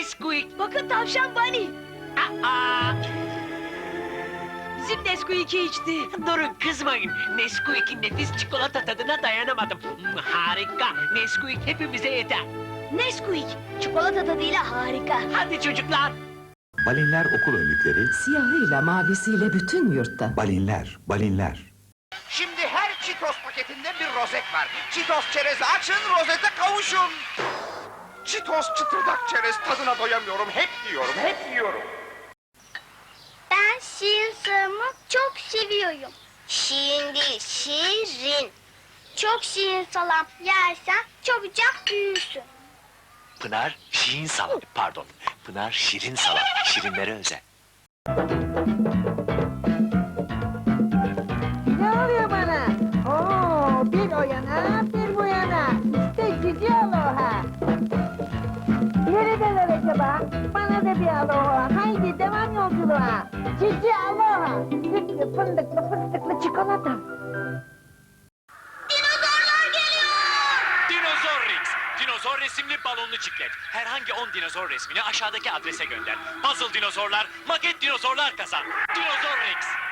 Nesquik. Bakın tavşan Bunny. Aa, Bizim Nesquik'i içti. durun kızmayın. Nesquik'in nefis çikolata tadına dayanamadım. Hmm, harika. Nesquik hepimize yeter. Nesquik. Çikolata tadıyla harika. Hadi çocuklar. Balinler okul önlükleri, Siyahıyla mavisiyle bütün yurtta. balinler, balinler. Şimdi her Cheetos paketinde bir rozet var. Cheetos çerezi açın, rozete kavuşun. Cheetos çıtırdak çerez tadına doyamıyorum. Hep yiyorum, hep yiyorum. Ben şirin sarımı çok seviyorum. Şirin değil, şirin. Çok şirin salam yersen çabucak büyürsün. Pınar şirin salam. Pardon. Pınar şirin salam. Şirinlere özel. Bir aloha. Haydi devam yolculuğa. Cici aloha. Sütlü, fındıklı, fıstıklı çikolata. Dinozorlar geliyor! Dinozor Rex. Dinozor resimli balonlu çiklet. Herhangi 10 dinozor resmini aşağıdaki adrese gönder. Puzzle dinozorlar, maket dinozorlar kazan. Dinozor Rex.